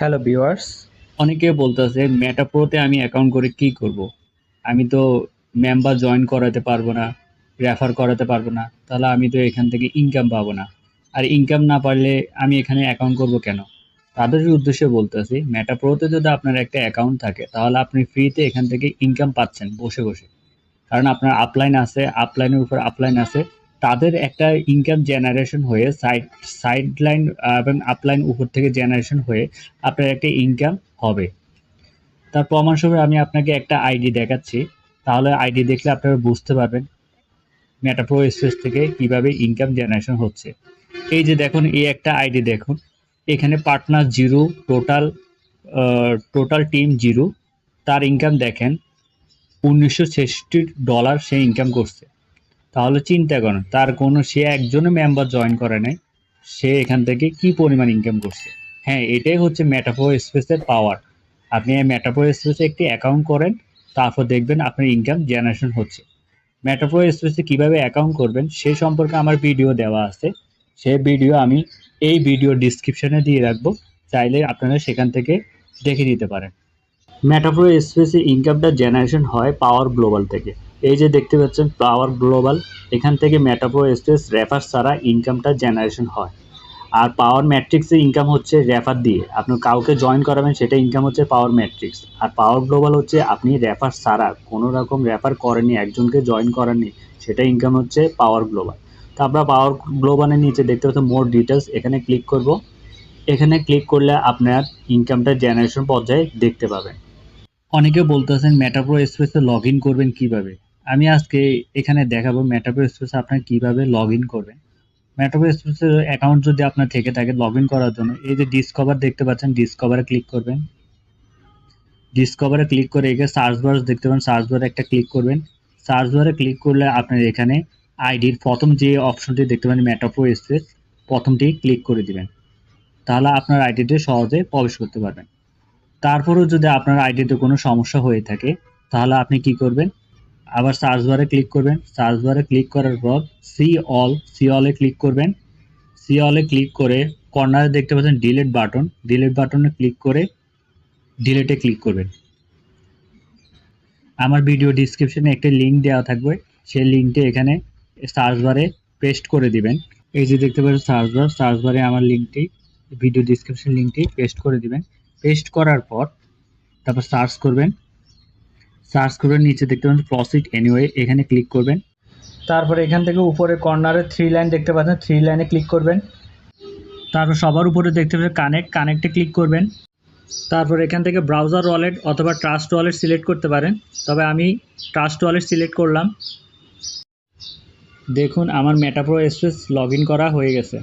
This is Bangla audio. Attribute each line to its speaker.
Speaker 1: হ্যালো ভিউয়ার্স
Speaker 2: অনেকে বলতেছে মেটাপ্রোতে আমি অ্যাকাউন্ট করে কি করব। আমি তো মেম্বার জয়েন করাতে পারব না রেফার করাতে পারব না, তাহলে আমি তো এখান থেকে ইনকাম পাবো না। আর ইনকাম না পারলে আমি এখানে অ্যাকাউন্ট করব কেন? তাদের উদ্দেশ্যে বলতেছি মেটাপ্রোতে যদি আপনার একটা অ্যাকাউন্ট থাকে, তাহলে আপনি ফ্রিতে এখান থেকে ইনকাম পাচ্ছেন বসে বসে। কারণ আপনার আপলাইন আছে আপলাইনের উপর আপলাইন আছে তাদের একটা ইনকাম জেনারেশন হয়ে সাইড সাইড লাইন এবং আপলাইন উপর থেকে জেনারেশন হয়ে আপনার একটা ইনকাম হবে। তার প্রমাণস্বরূপ আমি আপনাকে একটা আইডি দেখাচ্ছি। তাহলে আইডি দেখলে আপনারা বুঝতে পারবেন মেটাপ্রো স্পেস থেকে কীভাবে ইনকাম জেনারেশন হচ্ছে। এই যে দেখুন, এই একটা আইডি দেখুন। এখানে partner zero total total team zero তার ইনকাম দেখেন, উনিশশো ছেষট্টি ডলার সে ইনকাম করছে। তাহলে চিন্তা করেন তার কোনো, সে একজনও মেম্বার জয়েন করে নাই, সে এখান থেকে কি পরিমাণ ইনকাম করছে? হ্যাঁ এটাই হচ্ছে মেটাফো স্পেসের পাওয়ার আপনি এই মেটাফো স্পেসে একটি অ্যাকাউন্ট করেন, তারপর দেখবেন আপনার ইনকাম জেনারেশন হচ্ছে। মেটাফো স্পেসে কীভাবে অ্যাকাউন্ট করবেন, সে সম্পর্কে আমার ভিডিও দেওয়া আছে। সেই ভিডিও আমি এই ভিডিও ডিসক্রিপশনে দিয়ে রাখব, চাইলে আপনারা সেখান থেকে দেখে নিতে পারেন। মেটাফো স্পেসে ইনকামটা জেনারেশন হয় পাওয়ার গ্লোবাল থেকে। এই যে দেখতে পাচ্ছেন পাওয়ার গ্লোবাল এখান থেকে মেটাফো স্পেস রেফার ছাড়া ইনকামটা জেনারেশন হয়। আর পাওয়ার ম্যাট্রিক্সে ইনকাম হচ্ছে রেফার দিয়ে। আপনি কাউকে জয়েন করাবেন, সেটা ইনকাম হচ্ছে পাওয়ার ম্যাট্রিক্স আর পাওয়ার গ্লোবাল হচ্ছে আপনি রেফার ছাড়া, কোনো রকম রেফার করেননি, একজনকে জয়েন করেননি, সেটা ইনকাম হচ্ছে পাওয়ার গ্লোবাল তো আমরা পাওয়ার গ্লোবালের নিচে দেখতে পাচ্ছেন মোর ডিটেলস এখানে ক্লিক করব। এখানে ক্লিক করলে আপনার ইনকামটা জেনারেশন পর্যায়ে দেখতে পাবেন। অনেকে বলতেছেন মেটাপ্রো স্পেসে লগ ইন করবেন কীভাবে? আমি আজকে এখানে দেখাবো মেটাপ্রো স্পেসে আপনার কীভাবে লগ ইন করবেন মেটাপ্রো স্পেসের অ্যাকাউন্ট যদি আপনার থেকে থাকে লগ ইন করার জন্য, এই যে ডিসকভার দেখতে পাচ্ছেন ডিসকভারে ক্লিক করবেন। ডিসকভারে ক্লিক করে এখানে সার্চ বার দেখতে পাবেন সার্চ বারে একটা ক্লিক করবেন। সার্চ বারে ক্লিক করলে আপনার এখানে আইডির প্রথম যে অপশনটি দেখতে পাবেন মেটাপ্রো স্পেস প্রথমটি ক্লিক করে দিবেন। তাহলে আপনার আইডিতে সহজে প্রবেশ করতে পারবেন। তারপরেও যদি আপনার আইডিতে কোনো সমস্যা হয়ে থাকে, তাহলে আপনি কি করবেন? আবার সার্চ বারে ক্লিক করবেন। সার্চ বারে ক্লিক করার পর সি অল সি অলে ক্লিক করবেন। সি অলে ক্লিক করে কর্নারে দেখতে পাচ্ছেন ডিলিট বাটন ডিলিট বাটনে ক্লিক করে ডিলিটে ক্লিক করবেন। আমার ভিডিও ডিসক্রিপশনে একটা লিঙ্ক দেওয়া থাকবে। সেই লিঙ্কটি এখানে সার্চ বারে পেস্ট করে দিবেন। এই যে দেখতে পাচ্ছেন সার্চ বার সার্চ বারে আমার লিঙ্কটি ভিডিও ডিসক্রিপশন লিঙ্কটি পেস্ট করে দিবেন। পেস্ট করার পর তারপর সার্চ করবেন। সার্চ করবেন, নিচে দেখতে পাচ্ছেন প্রসিড এনিওয়ে এখানে ক্লিক করবেন। তারপর এখান থেকে উপরে কর্নারে থ্রি লাইন দেখতে পাচ্ছেন থ্রি লাইনে ক্লিক করবেন। তারপর সবার উপরে দেখতে পাচ্ছেন কানেক্ট কানেক্টে ক্লিক করবেন। তারপর এখান থেকে ব্রাউজার ওয়ালেট অথবা ট্রাস্ট ওয়ালেট সিলেক্ট করতে পারেন। তবে আমি ট্রাস্ট ওয়ালেট সিলেক্ট করলাম। দেখুন, আমার মেটাপ্রো স্পেস লগ করা হয়ে গেছে।